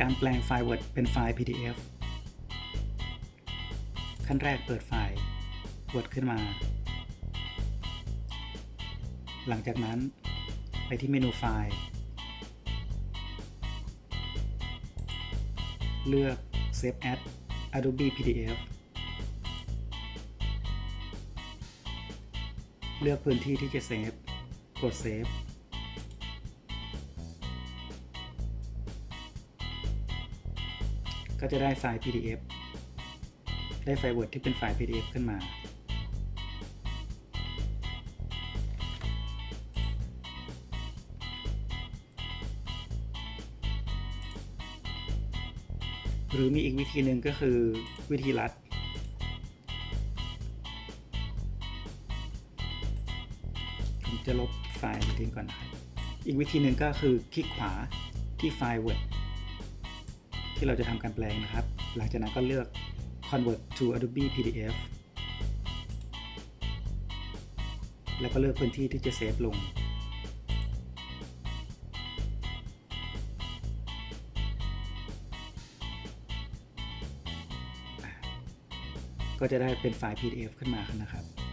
การแปลงไฟล์ Word เป็นไฟล์ PDF ขั้นแรกเปิดไฟล์ Word ขึ้นมา หลังจากนั้นไปที่เมนูไฟล์ เลือก Save as Adobe PDF เลือกพื้นที่ที่จะเซฟ กดเซฟ ก็จะได้ไฟล์ PDF ได้ไฟล์ Word ที่เป็นไฟล์ PDF ขึ้นมาหรือมีอีกวิธีหนึ่งก็คือวิธีลัด ผมจะลบไฟล์ทิ้งก่อนนะครับ อีกวิธีหนึ่งก็คือคลิกขวาที่ไฟล์ Word ที่เราจะทำการแปลงนะครับ หลังจากนั้นก็เลือก convert to Adobe PDF แล้วก็เลือกพื้นที่ที่จะเซฟลง ก็จะได้เป็นไฟล์ PDF ขึ้นมานะครับ